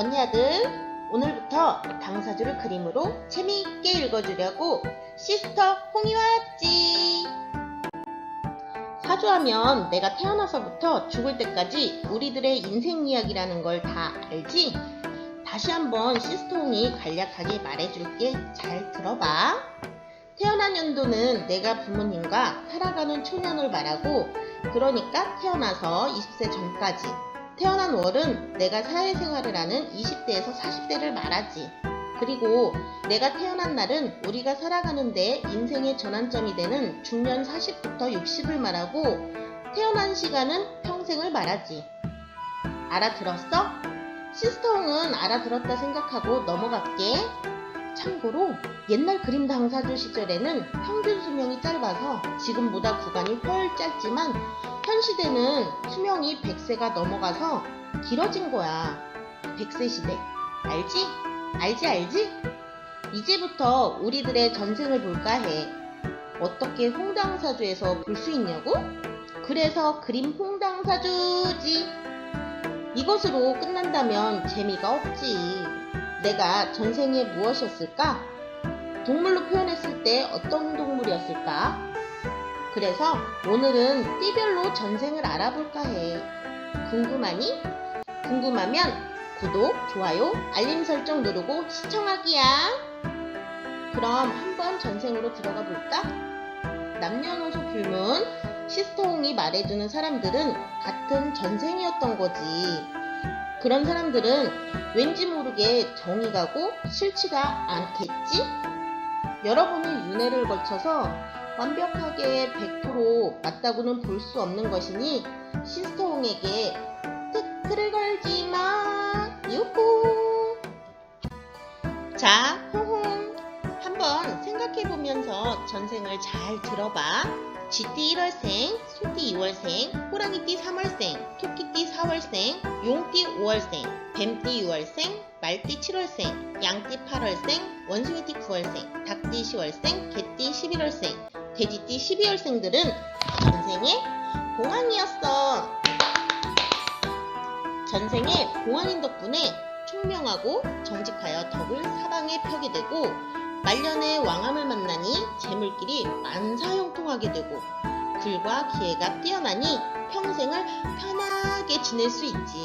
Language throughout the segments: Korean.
언니 아들 오늘부터 당사주를 그림으로 재미있게 읽어주려고 시스터 홍이 왔지. 사주하면 내가 태어나서부터 죽을 때까지 우리들의 인생 이야기라는 걸 다 알지? 다시 한번 시스터 홍이 간략하게 말해줄게. 잘 들어봐. 태어난 연도는 내가 부모님과 살아가는 초년을 말하고 그러니까 태어나서 20세 전까지 태어난 월은 내가 사회생활을 하는 20대에서 40대를 말하지. 그리고 내가 태어난 날은 우리가 살아가는데 인생의 전환점이 되는 중년 40부터 60을 말하고 태어난 시간은 평생을 말하지. 알아들었어? 시스터홍은 알아들었다 생각하고 넘어갈게. 참고로 옛날 그림 당사주 시절에는 평균 수명이 짧아서 지금보다 구간이 훨 짧지만 현 시대는 수명이 100세가 넘어가서 길어진 거야. 100세 시대. 알지? 알지, 알지? 이제부터 우리들의 전생을 볼까 해. 어떻게 홍당사주에서 볼 수 있냐고? 그래서 그림 홍당사주지. 이것으로 끝난다면 재미가 없지. 내가 전생에 무엇이었을까? 동물로 표현했을 때 어떤 동물이었을까? 그래서 오늘은 띠별로 전생을 알아볼까 해. 궁금하니? 궁금하면 구독, 좋아요, 알림 설정 누르고 시청하기야. 그럼 한번 전생으로 들어가 볼까? 남녀노소 불문 시스터홍이 말해주는 사람들은 같은 전생이었던 거지. 그런 사람들은 왠지 모르게 정이 가고 싫지가 않겠지? 여러분의 윤회를 거쳐서 완벽하게 100% 맞다고는 볼 수 없는 것이니 시스터홍에게 뜨크를 걸지 마. 유후. 자, 홍홍. 한번 생각해 보면서 전생을 잘 들어봐. 쥐띠 1월생, 소띠 2월생, 호랑이띠 3월생, 토끼띠 4월생, 용띠 5월생, 뱀띠 6월생, 말띠 7월생, 양띠 8월생, 원숭이띠 9월생, 닭띠 10월생, 개띠 11월생, 돼지띠 12월생들은 전생에 봉황이었어. 전생에 봉황인 덕분에 총명하고 정직하여 덕을 사방에 펴게 되고 말년에 왕암을 만나니 재물길이 만사형통하게 되고 글과 기회가 뛰어나니 평생을 편하게 지낼 수 있지.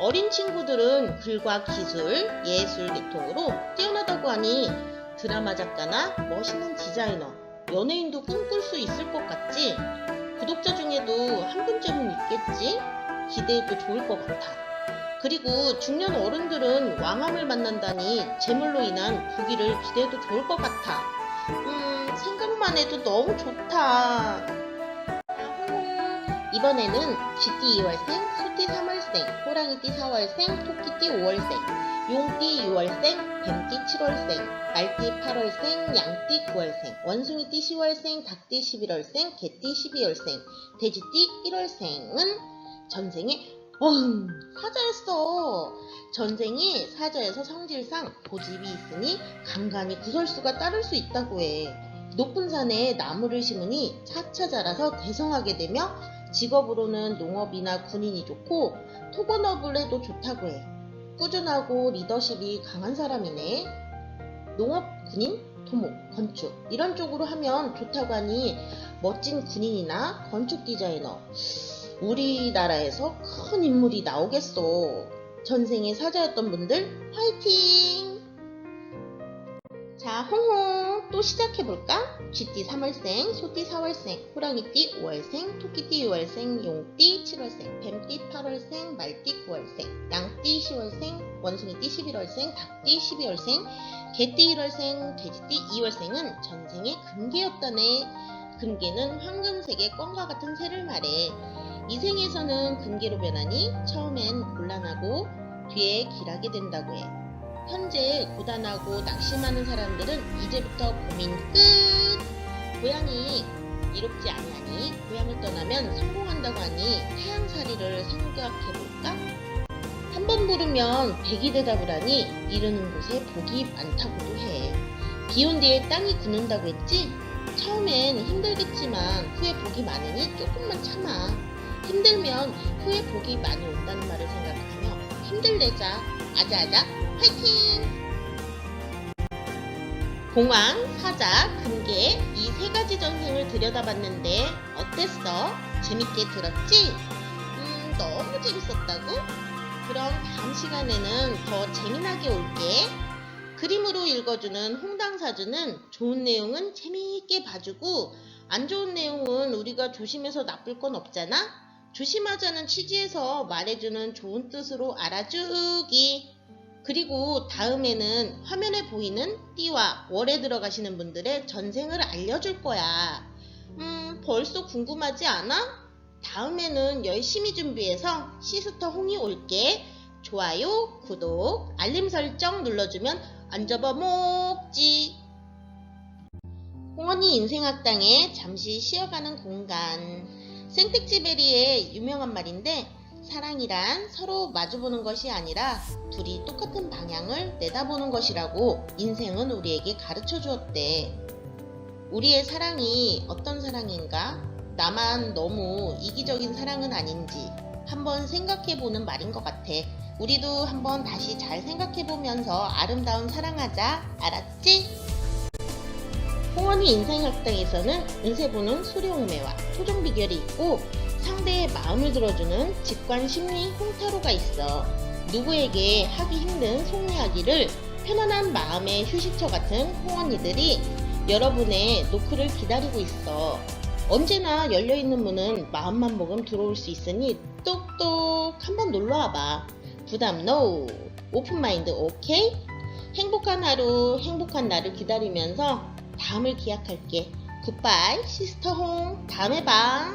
어린 친구들은 글과 기술, 예술 계통으로 뛰어나다고 하니 드라마 작가나 멋있는 디자이너, 연예인도 꿈꿀 수 있을 것 같지? 구독자 중에도 한 분쯤은 있겠지? 기대해도 좋을 것 같아. 그리고 중년 어른들은 왕암을 만난다니 재물로 인한 부귀를 기대해도 좋을 것 같아. 음, 생각만 해도 너무 좋다. 이번에는 쥐띠 2월생, 소띠 3월생, 호랑이띠 4월생, 토끼띠 5월생, 용띠 6월생, 뱀띠 7월생, 말띠 8월생, 양띠 9월생, 원숭이띠 10월생, 닭띠 11월생, 개띠 12월생, 돼지띠 1월생은 전생에 어흥 사자였어. 전생에 사자에서 성질상 고집이 있으니 간간히 구설수가 따를 수 있다고 해. 높은 산에 나무를 심으니 차차 자라서 대성하게 되며 직업으로는 농업이나 군인이 좋고 토건업을 해도 좋다고 해. 꾸준하고 리더십이 강한 사람이네. 농업, 군인, 토목, 건축 이런 쪽으로 하면 좋다고 하니 멋진 군인이나 건축 디자이너 우리나라에서 큰 인물이 나오겠어. 전생에 사자였던 분들 화이팅! 자, 홍홍 또 시작해볼까? 쥐띠 3월생, 소띠 4월생, 호랑이띠 5월생, 토끼띠 6월생, 용띠 7월생, 뱀띠 8월생, 말띠 9월생, 양띠 10월생, 원숭이띠 11월생, 닭띠 12월생, 개띠 1월생, 돼지띠 2월생은 전생에 금계였다네. 금계는 황금색의 껌과 같은 새를 말해. 이 생에서는 금계로 변하니 처음엔 곤란하고 뒤에 길하게 된다고 해. 현재 고단하고 낙심하는 사람들은 이제부터 고민 끝! 고향이 이롭지 아니하니 고향을 떠나면 성공한다고 하니 태양살이를 생각해볼까? 한 번 부르면 백이 대답을 하니 이르는 곳에 복이 많다고도 해. 비온 뒤에 땅이 굳는다고 했지? 처음엔 힘들겠지만 후에 복이 많으니 조금만 참아. 힘들면 후에 복이 많이 온다는 말을 생각하며 힘들내자. 아자아자 파이팅! 공황, 사자, 금계 이 세 가지 전생을 들여다봤는데 어땠어? 재밌게 들었지? 음, 너무 재밌었다고? 그럼 다음 시간에는 더 재미나게 올게. 그림으로 읽어주는 홍당사주는 좋은 내용은 재미있게 봐주고 안 좋은 내용은 우리가 조심해서 나쁠 건 없잖아? 조심하자는 취지에서 말해주는 좋은 뜻으로 알아주기. 그리고 다음에는 화면에 보이는 띠와 월에 들어가시는 분들의 전생을 알려줄 거야. 음, 벌써 궁금하지 않아? 다음에는 열심히 준비해서 시스터 홍이 올게. 좋아요, 구독, 알림 설정 눌러주면 안 접어먹지. 홍언니 인생학당에 잠시 쉬어가는 공간. 생텍쥐베리의 유명한 말인데 사랑이란 서로 마주보는 것이 아니라 둘이 똑같은 방향을 내다보는 것이라고 인생은 우리에게 가르쳐 주었대. 우리의 사랑이 어떤 사랑인가? 나만 너무 이기적인 사랑은 아닌지 한번 생각해 보는 말인 것 같아. 우리도 한번 다시 잘 생각해 보면서 아름다운 사랑하자. 알았지? 홍원이 인생학당에서는 운세 보는 수리홍매와 토종 비결이 있고 상대의 마음을 들어주는 직관 심리 홍타로가 있어. 누구에게 하기 힘든 속이야기를 편안한 마음의 휴식처 같은 홍언니들이 여러분의 노크를 기다리고 있어. 언제나 열려있는 문은 마음만 먹으면 들어올 수 있으니 똑똑 한번 놀러와봐. 부담 노. 오픈마인드 오케이? 행복한 하루, 행복한 날을 기다리면서 다음을 기약할게. 굿바이, 시스터 홍. 다음에 봐.